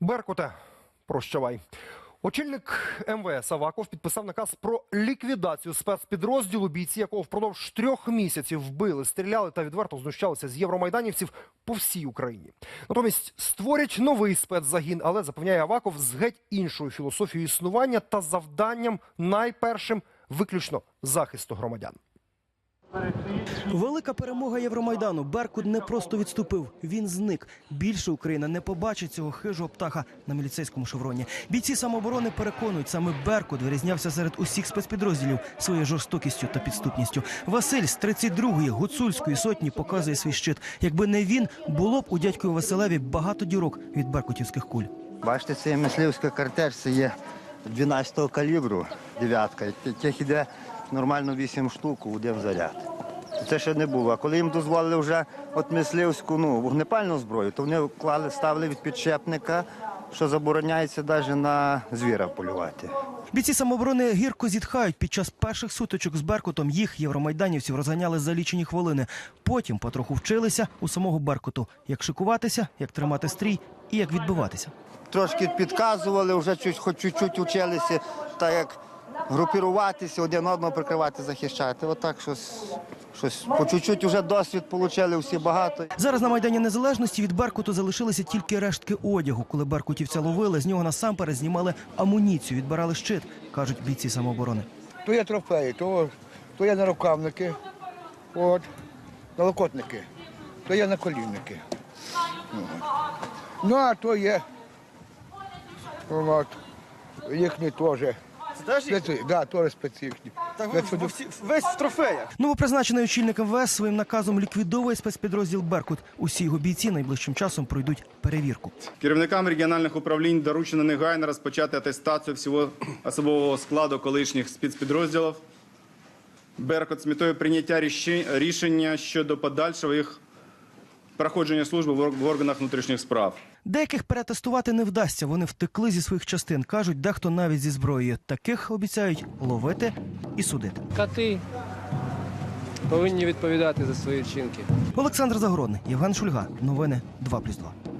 Беркуте, прощавай. Очільник МВС Аваков підписав наказ про ліквідацію спецпідрозділу, бійці якого впродовж трьох місяців вбили, стріляли та відверто знущалися з євромайданівців по всій Україні. Натомість створять новий спецзагін, але запевняє Аваков з геть іншою філософією існування та завданням найпершим виключно захисту громадян. Велика перемога Євромайдану. Беркут не просто відступив, він зник. Більше Україна не побачить цього хижого птаха на міліцейському шевроні. Бійці самооборони переконують, саме Беркут вирізнявся серед усіх спецпідрозділів своєю жорстокістю та підступністю. Василь з 32-ї гуцульської сотні показує свій щит. Якби не він, було б у дядькові Василеві багато дірок від беркутівських куль. Бачите, це мисливська картеж, це є 12-го калібру, дев'ятка. Тих іде нормально 8 штук один заряд. Це ще не було. А коли їм дозволили вже от мисливську ну, вогнепальну зброю, то вони клали, ставили від підшепника, що забороняється навіть на звіра полювати. Бійці самооборони гірко зітхають. Під час перших сутичок з Беркутом їх євромайданівців розганяли за лічені хвилини. Потім потроху вчилися у самого Беркуту, як шикуватися, як тримати стрій і як відбиватися. Трошки підказували, вже чуть, хоч чуть-чуть вчилися, так як групіруватися, один одного прикривати, захищати. Отак щось, щось по чуть-чуть вже досвід отримали всі багато. Зараз на майдані незалежності від Беркуту залишилися тільки рештки одягу. Коли беркутівця ловили, з нього насамперед знімали амуніцію, відбирали щит, кажуть бійці самооборони. То є трофеї, то, то є нарукавники, от, налокотники, то є наколінники. От. Ну, а то є от, їхні теж. Специ... Да, теж специфічні. Специфі- Весь в трофеях. Новопризначений очільник МВС своїм наказом ліквідовує спецпідрозділ Беркут. Усі його бійці найближчим часом пройдуть перевірку. Керівникам регіональних управлінь доручено негайно розпочати атестацію всього особового складу колишніх спецпідрозділів «Беркут» з метою прийняття ріши- рішення щодо подальшого їх проходження служби в органах внутрішніх справ. Деяких перетестувати не вдасться. Вони втекли зі своїх частин. кажуть, дехто навіть зі зброєю. Таких обіцяють ловити і судити. Кати повинні відповідати за свої вчинки. Олександр Загородний, Євген Шульга. Новини 2+,2.